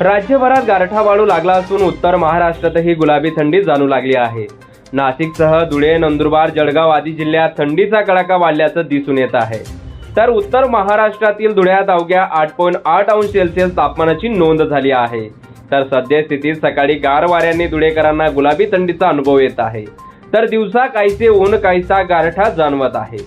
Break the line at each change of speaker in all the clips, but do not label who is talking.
राज्यभरात गारठा वाढू लागला असून उत्तर महाराष्ट्रातही गुलाबी थंडी जाणू लागली आहे. नाशिकसह धुळे नंदुरबार जळगाव आदी जिल्ह्यात थंडीचा कडाका वाढल्याचं दिसून येत आहे. तर उत्तर महाराष्ट्रातील धुळ्यात अवघ्या आठ पॉईंट आठ अंश सेल्सिअस तापमानाची नोंद झाली आहे. तर सद्यस्थितीत सकाळी गार वाऱ्यांनी धुळेकरांना गुलाबी थंडीचा अनुभव येत आहे. तर दिवसा काहीसे ऊन काहीसा गारठा जाणवत आहे.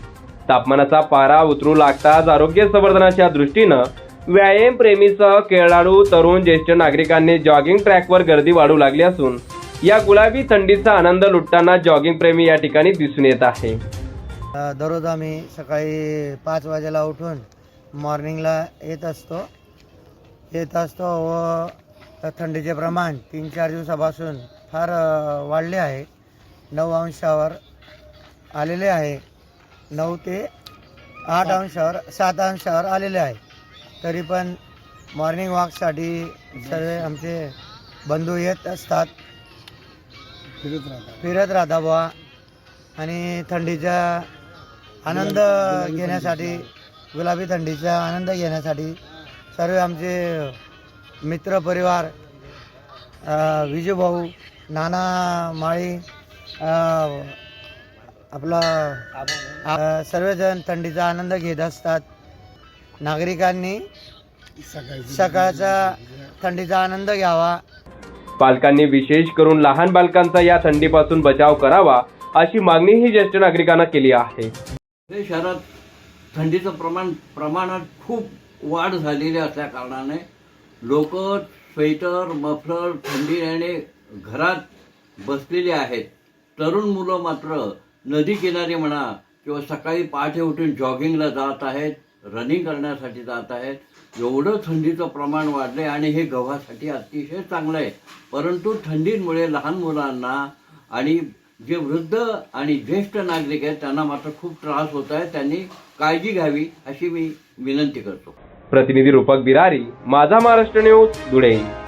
तापमानाचा पारा उतरू लागताच आरोग्य संवर्धनाच्या दृष्टीनं व्यायाम प्रेमीसह खेळाडू तरुण ज्येष्ठ नागरिकांनी जॉगिंग ट्रॅकवर गर्दी वाढू लागली असून या गुलाबी थंडीचा आनंद लुटताना जॉगिंग प्रेमी या ठिकाणी दिसून येत आहे.
दररोज आम्ही सकाळी पाच वाजेला उठून मॉर्निंगला येत असतो. येत असतो व थंडीचे प्रमाण तीन चार दिवसापासून फार वाढले आहे. नऊ अंशावर आलेले आहे. नऊ ते आठ अंशावर सात अंशावर आलेले आहे. तरी पण मॉर्निंग वॉकसाठी सर्व आमचे बंधू येत असतात. फिरत राहता बुवा. आणि थंडीचा आनंद घेण्यासाठी गुलाबी थंडीचा आनंद घेण्यासाठी सर्व आमचे मित्र परिवार विजूभाऊ नाना माळी आपला सर्वजण थंडीचा आनंद घेत असतात. नागरिकांनी सकाळचा थंडीचा आनंद घ्यावा.
पालकांनी विशेष करून लहान बालकांचा या थंडीपासून बचाव करावा अशी मागणीही ज्येष्ठ नागरिकांना केली आहे.
हे शहरात थंडीचं प्रमाण प्रमाणात खूप वाढ झालेली असल्या कारणाने लोक स्वेटर मफलर थंडी याने घरात बसलेली आहेत. तरुण मुलं मात्र नदी किनारी म्हणा किंवा सकाळी पहाटे उठून जॉगिंगला जात आहेत. रनिंग करण्यासाठी जात आहेत. एवढं थंडीचं प्रमाण वाढलंय आणि हे गव्हासाठी अतिशय चांगलं आहे. परंतु थंडीमुळे लहान मुलांना आणि जे वृद्ध आणि ज्येष्ठ नागरिक आहेत त्यांना मात्र खूप त्रास होत आहे. त्यांनी काळजी घ्यावी अशी मी विनंती करतो.
प्रतिनिधी रूपक बिरारी माझा महाराष्ट्र न्यूज धुळे.